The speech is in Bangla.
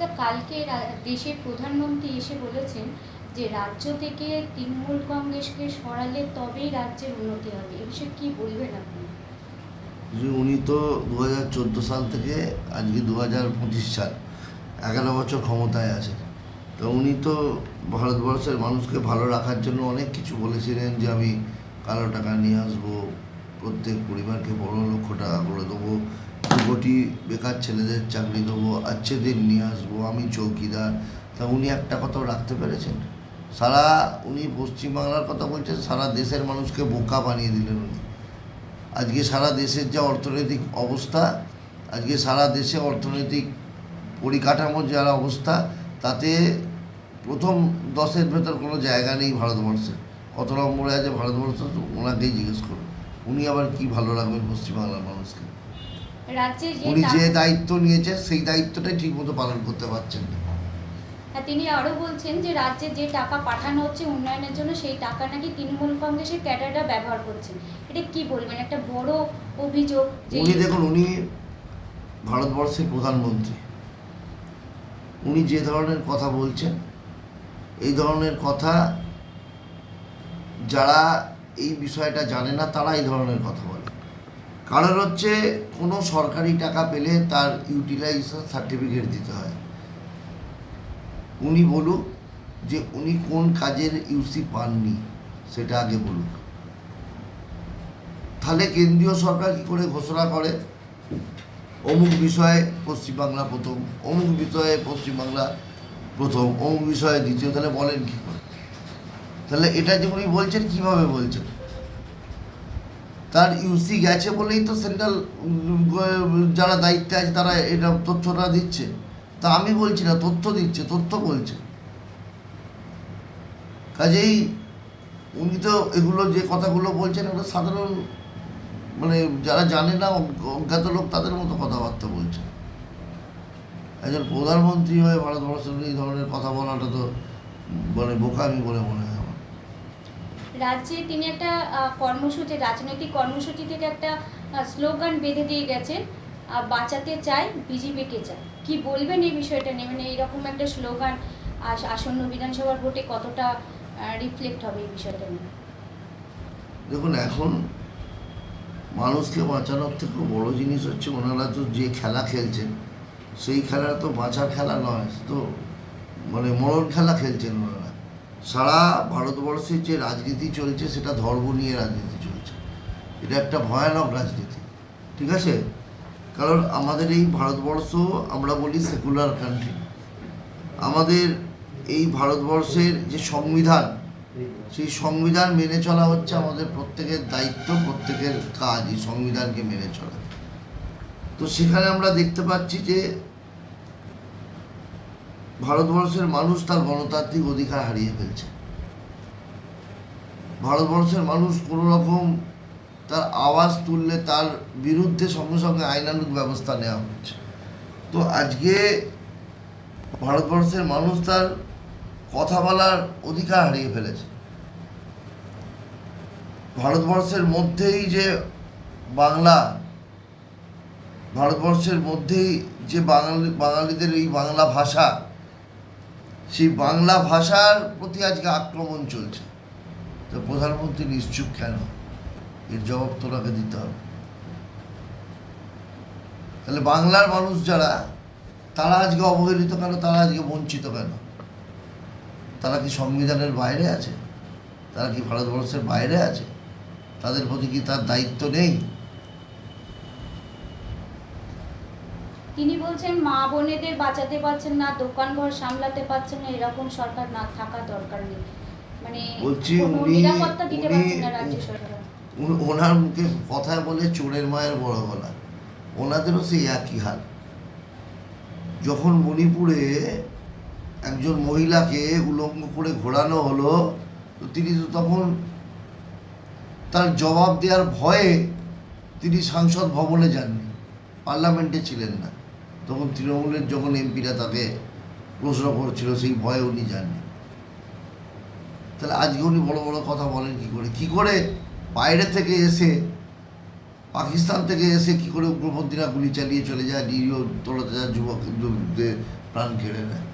তা কালকে দেশের প্রধানমন্ত্রী এসে বলেছেন যে রাজ্য থেকে তৃণমূল কংগ্রেসকে সরালে তবেই রাজ্যের উন্নতি হবে। এ বিষয়ে কি বলবেন আপনি? উনি তো দু হাজার চোদ্দ সাল থেকে আজকে দু হাজার পঁচিশ সাল, এগারো বছর ক্ষমতায় আছে তো উনি তো ভারতবর্ষের মানুষকে ভালো রাখার জন্য অনেক কিছু বলেছিলেন যে আমি কালো টাকা নিয়ে আসব, প্রত্যেক পরিবারকে পনেরো লক্ষ টাকা করে দেবো কোটি বেকার ছেলেদের চাকরি দেবো, আচ্ছেদের নিয়ে আসব, আমি চৌকিদার। তা উনি একটা কথাও রাখতে পেরেছেন? সারা উনি পশ্চিমবাংলার কথা বলছেন, সারা দেশের মানুষকে বোকা বানিয়ে দিলেন উনি। আজকে সারা দেশের যা অর্থনৈতিক অবস্থা, আজকে সারা দেশে অর্থনৈতিক পরিকাঠামোর যারা অবস্থা, তাতে প্রথম দশের ভেতর কোনো জায়গা নেই ভারতবর্ষে। কত নম্বরে আছে ভারতবর্ষ ওনাকেই জিজ্ঞেস করুন। উনি আবার কি ভালো রাখবেন পশ্চিমবাংলার মানুষকে? উনি যে দায়িত্ব নিয়েছেন সেই দায়িত্বটাই ঠিকমতো পালন করতে পারছেন না। আর তিনি আরও বলছেন যে রাজ্যে যে টাকা পাঠানো হচ্ছে উন্নয়নের জন্য সেই টাকা নাকি তৃণমূল কংগ্রেসের ক্যাডাররা ব্যবহার করছেন। এটা কি বলবেন? একটা বড় অভিযোগ উনি দেখুন উনি ভারতবর্ষের প্রধানমন্ত্রী। উনি যে ধরনের কথা বলছেন এই ধরনের কথা যারা এই বিষয়টা জানে না তারা এই ধরনের কথা বলে। কারণ হচ্ছে কোনো সরকারি টাকা পেলে তার ইউটিলাইজেশন সার্টিফিকেট দিতে হয়। উনি বলুক যে উনি কোন কাজের ইউসি পাননি, সেটা আগে বলুক তাহলে কেন্দ্রীয় সরকার কি করে ঘোষণা করে? অমুক বিষয়ে পশ্চিমবাংলা প্রথম, অমুক বিষয়ে পশ্চিমবাংলা প্রথম, অমুক বিষয়ে দ্বিতীয়, তাহলে বলেন কী করে? তাহলে এটা যে উনি বলছেন, কীভাবে বলছেন? তার ইউসি গেছে বলেই তো সেন্ট্রাল যারা দায়িত্বে আছে তারা এটা তথ্যটা দিচ্ছে। তা আমি বলছি না, তথ্য দিচ্ছে, তথ্য বলছে। কাজেই উনি তো এগুলো যে কথাগুলো বলছেন ওটা সাধারণ মানে যারা জানে না অজ্ঞাত লোক তাদের মতো কথাবার্তা বলছে। একজন প্রধানমন্ত্রী হয়ে ভারতবর্ষের এই ধরনের কথা বলাটা তো মানে বোকামি বলে মনে হয়। রাজ্যে তিনি একটা কর্মসূচি, রাজনৈতিক কর্মসূচি থেকে একটা স্লোগান বেঁধে দিয়ে গেছেন বাঁচাতে চাই বিজেপিকে চাই কি বলবেন এই বিষয়টা নিয়ে? মানে এইরকম একটা স্লোগান আস- আসন্ন বিধানসভার ভোটে কতটা রিফ্লেক্ট হবে এই বিষয়টা নিয়ে? দেখুন, এখন মানুষকে বাঁচানোর থেকেও বড় জিনিস হচ্ছে ওনারা তো যে খেলা খেলছেন, সেই খেলা তো বাঁচার খেলা নয়, তো মানে মরণ খেলা খেলছেন ওনারা। সারা ভারতবর্ষে যে রাজনীতি চলছে, সেটা ধর্ম নিয়ে রাজনীতি চলছে। এটা একটা ভয়ানক রাজনীতি, ঠিক আছে? কারণ আমাদের এই ভারতবর্ষ, আমরা বলি সেকুলার কান্ট্রি আমাদের এই ভারতবর্ষের যে সংবিধান, সেই সংবিধান মেনে চলা হচ্ছে আমাদের প্রত্যেকের দায়িত্ব, প্রত্যেকের কাজ এই সংবিধানকে মেনে চলা। তো সেখানে আমরা দেখতে পাচ্ছি যে ভারতবর্ষের মানুষ তার গণতান্ত্রিক অধিকার হারিয়ে ফেলছে। ভারতবর্ষের মানুষ কোনো রকম তার আওয়াজ তুললে তার বিরুদ্ধে সঙ্গে সঙ্গে আইনানুগ ব্যবস্থা নেওয়া হচ্ছে। তো আজকে ভারতবর্ষের মানুষ তার কথা বলার অধিকার হারিয়ে ফেলেছে। ভারতবর্ষের মধ্যেই যে বাংলা, ভারতবর্ষের মধ্যেই যে বাঙালি, বাঙালিদের এই বাংলা ভাষা সেই বাংলা ভাষার প্রতি আজকে আক্রমণ চলছে। তো প্রধানমন্ত্রী নিশ্চুপ কেন? এর জবাব তোলাকে দিতে হবে। তাহলে বাংলার মানুষ যারা, তারা আজকে অবহেলিত কেন? তারা আজকে বঞ্চিত কেন? তারা কি সংবিধানের বাইরে আছে? তারা কি ভারতবর্ষের বাইরে আছে? তাদের প্রতি কি তার দায়িত্ব নেই? তিনি বলছেন মা বোনেদের বাঁচাতে পারছেন না দোকান ঘর সামলাতে পারছেন না এরকম সরকার না থাকা দরকার নেই। মানে বলছি উনি- নিরাপত্তা দিতে পারছেন না রাজ্য সরকার। ওনার মুখে কথায় বলে চোরের মায়ের বড় গলা। ওনাদেরও সেই একই হাল। যখন মণিপুরে একজন মহিলাকে উলঙ্গ করে ঘোরানো হলো তো তিনি তো তখন তার জবাব দেওয়ার ভয়ে তিনি সাংসদ ভবনে যাননি পার্লামেন্টে ছিলেন না। তখন তৃণমূলের যখন এমপিরা তাকে প্রশ্ন করছিল, সেই ভয়ে উনি যাননি। তাহলে আজকে উনি বড় বড় কথা বলেন কি করে? কি করে বাইরে থেকে এসে, পাকিস্তান থেকে এসে কি করে উগ্রপন্থীরা গুলি চালিয়ে চলে যায়, নিরীহ তরতাজা যুবকদের প্রাণ কেড়ে নেয়?